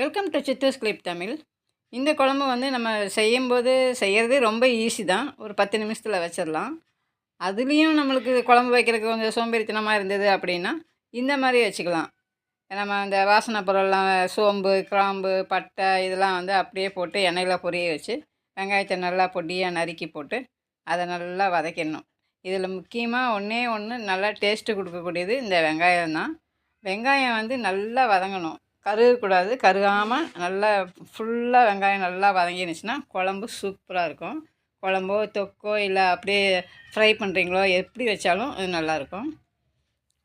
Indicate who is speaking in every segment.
Speaker 1: Welcome to Chithu's clip Tamil இந்த குழம்பு வந்து நம்ம செய்யும்போது செய்கிறது ரொம்ப ஈஸி தான். ஒரு பத்து நிமிஷத்தில் வச்சிடலாம். அதுலேயும் நம்மளுக்கு குழம்பு வைக்கிறதுக்கு கொஞ்சம் சோம்பேறித்தனமாக இருந்தது அப்படின்னா இந்த மாதிரி வச்சுக்கலாம். நம்ம அந்த வாசனை பொருள்லாம் சோம்பு கிராம்பு பட்டை இதெல்லாம் வந்து அப்படியே போட்டு எண்ணெயில் பொரிய வச்சு வெங்காயத்தை நல்லா பொடியாக நறுக்கி போட்டு அதை நல்லா வதக்கிடணும். இதில் முக்கியமாக ஒன்றே ஒன்று நல்லா டேஸ்ட்டு கொடுக்கக்கூடியது இந்த வெங்காயம் தான். வெங்காயம் வந்து நல்லா வதங்கணும். கருகக்கூடாது. கருகாமல் நல்லா ஃபுல்லாக வெங்காயம் நல்லா வதங்கினுச்சுன்னா குழம்பு சூப்பராக இருக்கும். குழம்போ தொக்கோ இல்லை அப்படியே ஃப்ரை பண்ணுறீங்களோ எப்படி வச்சாலும் இது நல்லாயிருக்கும்.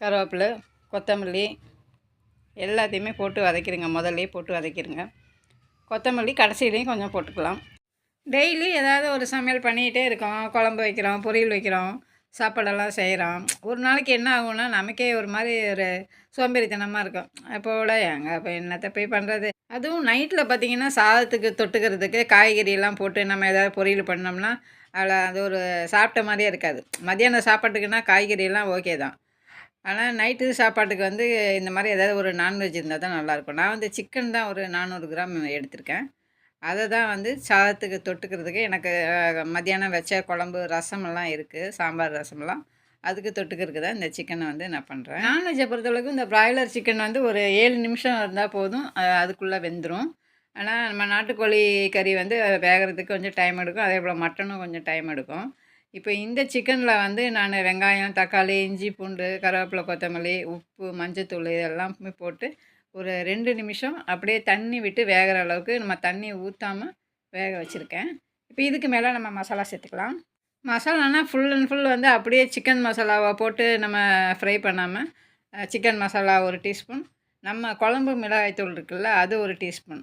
Speaker 1: கருவேப்பிலை கொத்தமல்லி எல்லாத்தையுமே போட்டு வதக்கிடுங்க. முதல்லையே போட்டு வதக்கிடுங்க. கொத்தமல்லி கடைசியிலையும் கொஞ்சம் போட்டுக்கலாம். டெய்லி ஏதாவது ஒரு சமையல் பண்ணிகிட்டே இருக்கோம். குழம்பு வைக்கிறோம் பொரியல் வைக்கிறோம். சாப்பாடெல்லாம் செய்கிறோம் ஒரு நாளைக்கு என்ன ஆகும்னா நமக்கே ஒரு மாதிரி ஒரு சோம்பேறித்தனமாக இருக்கும். அப்போட எங்கே இப்போ என்னத்தை போய் பண்ணுறது அதுவும் நைட்டில் பார்த்திங்கன்னா சாதத்துக்கு தொட்டுக்கிறதுக்கு காய்கறியெல்லாம் போட்டு நம்ம ஏதாவது பொரியல் பண்ணோம்னா அதில் அது ஒரு சாப்பிட்ட மாதிரியே இருக்காது. மத்தியானம் சாப்பாட்டுக்குன்னா காய்கறியெல்லாம் ஓகே தான். ஆனால் நைட்டு சாப்பாட்டுக்கு வந்து இந்த மாதிரி ஏதாவது ஒரு நான்வெஜ் இருந்தால் தான் நல்லாயிருக்கும் நான் வந்து சிக்கன் தான் ஒரு நானூறு கிராம் எடுத்திருக்கேன். அதை தான் வந்து சாதத்துக்கு தொட்டுக்கிறதுக்கு எனக்கு மத்தியானம் வச்ச குழம்பு ரசமெல்லாம் இருக்குது சாம்பார் ரசமெல்லாம் அதுக்கு தொட்டுக்கிறதுக்கு தான் இந்த சிக்கனை வந்து நான் பண்ணுறேன் நான்வெஜ்ஜை பொறுத்தளவுக்கு இந்த ப்ராய்லர் சிக்கன் வந்து ஒரு ஏழு நிமிஷம் இருந்தால் போதும். அதுக்குள்ளே வெந்துடும் ஆனால் நம்ம நாட்டுக்கோழி கறி வந்து வேகிறதுக்கு கொஞ்சம் டைம் எடுக்கும். அதே போல் மட்டனும் கொஞ்சம் டைம் எடுக்கும். இப்போ இந்த சிக்கனில் வந்து நான் வெங்காயம் தக்காளி இஞ்சி பூண்டு கருவேப்பிலை கொத்தமல்லி உப்பு மஞ்சத்தூள் இதெல்லாமே போட்டு ஒரு ரெண்டு நிமிஷம் அப்படியே தண்ணி விட்டு வேகிற அளவுக்கு நம்ம தண்ணி ஊற்றாமல் வேக வச்சுருக்கேன். இப்போ இதுக்கு மேலே நம்ம மசாலா சேர்த்துக்கலாம். மசாலானா ஃபுல் அண்ட் ஃபுல் வந்து அப்படியே சிக்கன் மசாலாவை போட்டு நம்ம ஃப்ரை பண்ணாமல் சிக்கன் மசாலா ஒரு டீஸ்பூன் நம்ம குழம்பு மிளகாய்த்தூள் இருக்குல்ல அது ஒரு டீஸ்பூன்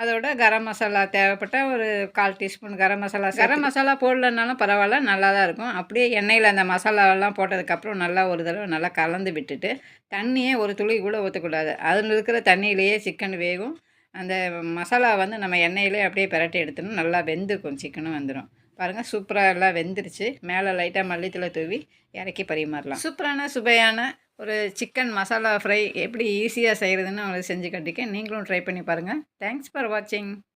Speaker 1: அதோட கரம் மசாலா தேவைப்பட்டால் ஒரு கால் டீஸ்பூன் கரம் மசாலா கரம் மசாலா போடலனாலும் பரவாயில்ல நல்லா தான் இருக்கும். அப்படியே எண்ணெயில் அந்த மசாலாவெல்லாம் போட்டதுக்கப்புறம் நல்லா ஒரு தடவை நல்லா கலந்து விட்டுட்டு தண்ணியே ஒரு துளி கூட ஊற்றக்கூடாது அதில் இருக்கிற தண்ணியிலேயே சிக்கன் வேகும். அந்த மசாலா வந்து நம்ம எண்ணெயிலே அப்படியே பரட்டி எடுத்துணும் நல்லா வெந்துக்கும் சிக்கனும் வந்துடும் பாருங்கள் சூப்பராக எல்லாம் வெந்துருச்சு. மேலே லைட்டாக மல்லித்தலை தூவி இறக்கி பரிமாறலாம். சூப்பரான சுவையான ஒரு சிக்கன் மசாலா ஃப்ரை எப்படி ஈஸியாக செய்கிறதுன்னு உங்களுக்கு செஞ்சு கட்டிக்க நீங்களும் ட்ரை பண்ணி பாருங்கள் தேங்க்ஸ் ஃபார் வாட்சிங்